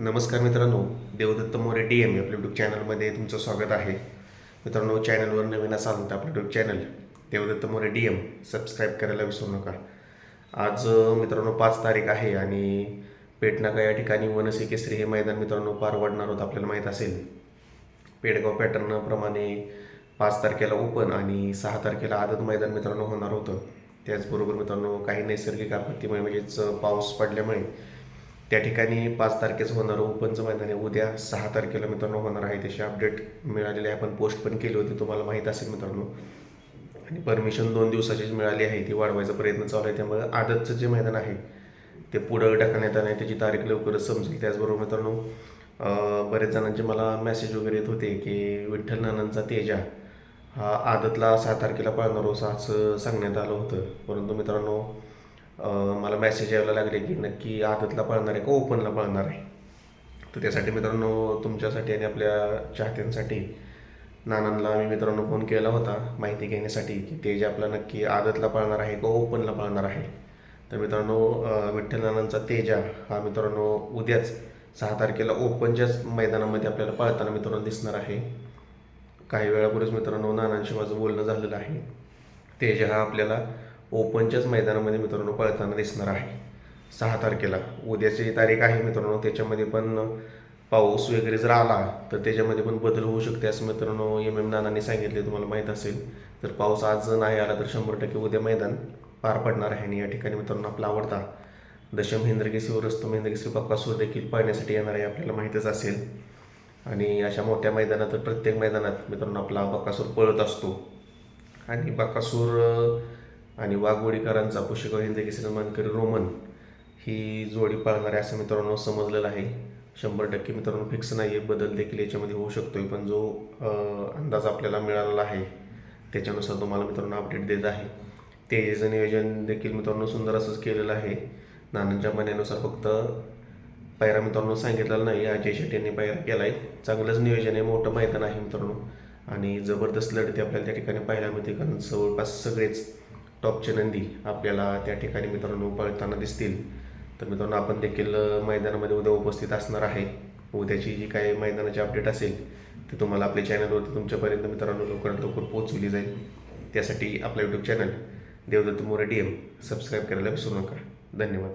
नमस्कार मित्रांनो Devdatt More D M आपल्या यूट्यूब चॅनलमध्ये तुमचं स्वागत आहे. मित्रांनो चॅनलवर नवीन असाल तर आपलं YouTube channel Devdatta More D M subscribe करायला विसरू नका. आज मित्रांनो पाच तारीख आहे आणि पेटनाका या ठिकाणी वनसी केसरी हे मैदान मित्रांनो पार वाढणार होतं आपल्याला माहीत असेल. पेडगाव पॅटर्नप्रमाणे पाच तारखेला ओपन आणि सहा तारखेला आदत मैदान मित्रांनो होणार होतं. त्याचबरोबर मित्रांनो काही नैसर्गिक आपत्तीमुळे म्हणजेच पाऊस पडल्यामुळे त्या ठिकाणी पाच तारखेचं होणारं ओपनचं मैदान आहे. उद्या सहा तारखेला मित्रांनो होणार आहे. त्याची अपडेट मिळालेली आहे. आपण पोस्ट पण केली होती. तुम्हाला माहीत असेल मित्रांनो. आणि परमिशन दोन दिवसाचीच मिळाली आहे ती वाढवायचा प्रयत्न चालू आहे. त्यामुळे आदतचं जे मैदान आहे ते पुढं ढकलण्यात आलं आहे. त्याची तारीख लवकरच समजेल. त्याचबरोबर मित्रांनो बरेच जणांचे मला मेसेज वगैरे येत होते की विठ्ठल नानांचा तेजा हा आदतला सहा तारखेला पाळणार होता असं सांगण्यात आलं होतं. परंतु मित्रांनो मला मेसेज यायला लागले की नक्की आदतला पळणार आहे का ओपनला पळणार आहे? तर त्यासाठी मित्रांनो तुमच्यासाठी आणि आपल्या चाहत्यांसाठी नानांना मी मित्रांनो फोन केला होता माहिती घेण्यासाठी की ते जे आपला नक्की आदतला पळणार आहे का ओपनला पळणार आहे? तर मित्रांनो विठ्ठल नानांचा तेजा हा मित्रांनो उद्याच सहा तारखेला ओपनच्याच मैदानामध्ये आपल्याला पळताना मित्रांनो दिसणार आहे. काही वेळापूर्वीच मित्रांनो नानांशी माझं बोलणं झालेलं आहे. तेजा हा आपल्याला ओपनच्याच मैदानामध्ये मित्रांनो पळताना दिसणार आहे. सहा तारखेला. उद्याची तारीख आहे मित्रांनो त्याच्यामध्ये पण पाऊस वगैरे जर आला तर त्याच्यामध्ये पण बदल होऊ शकते असं मित्रांनो एम एम नानांनी सांगितले तुम्हाला माहीत असेल. तर पाऊस आज नाही आला तर शंभर टक्के उद्या मैदान पार पडणार आहे. आणि या ठिकाणी मित्रांनो आपला आवडता दशम हिंद्रकेसी असतो रस्तम बक्कासूर देखील पाहण्यासाठी येणार आहे आपल्याला माहीतच असेल. आणि अशा मोठ्या मैदानात प्रत्येक मैदानात मित्रांनो आपला बक्कासूर पळत असतो. आणि बक्कासूर आणि वाघवडीकरांचा पुष्कळ हिंद केसरी मानकरी रोमन ही जोडी पाळणार आहे असं मित्रांनो समजलेलं आहे. शंभर टक्के मित्रांनो फिक्स नाही आहे बदल देखील याच्यामध्ये होऊ शकतो पण जो अंदाज आपल्याला मिळालेला आहे त्याच्यानुसार तुम्हाला मित्रांनो अपडेट देत आहे. तेजेचं नियोजन देखील मित्रांनो सुंदर असंच केलेलं आहे. नानांच्या म्हणण्यानुसार फक्त पायरा मित्रांनो सांगितलेलं नाही अजय शेट्टी यांनी पायरा केला आहे चांगलंच नियोजन आहे मोठं मैदान आहे मित्रांनो. आणि जबरदस्त लढती आपल्याला त्या ठिकाणी पाहायला मिळते कारण जवळपास सगळेच टॉपचे नंदी आपल्याला त्या ठिकाणी मित्रांनो पळताना दिसतील. तर मित्रांनो आपण देखील मैदानामध्ये उद्या उपस्थित असणार आहे. उद्याची जी काही मैदानाची अपडेट असेल ती तुम्हाला आपल्या चॅनलवरती तुमच्यापर्यंत मित्रांनो लवकरात लवकर पोहोचवली जाईल. त्यासाठी आपला YouTube channel Devdatta More D M subscribe करायला विसरू नका. धन्यवाद.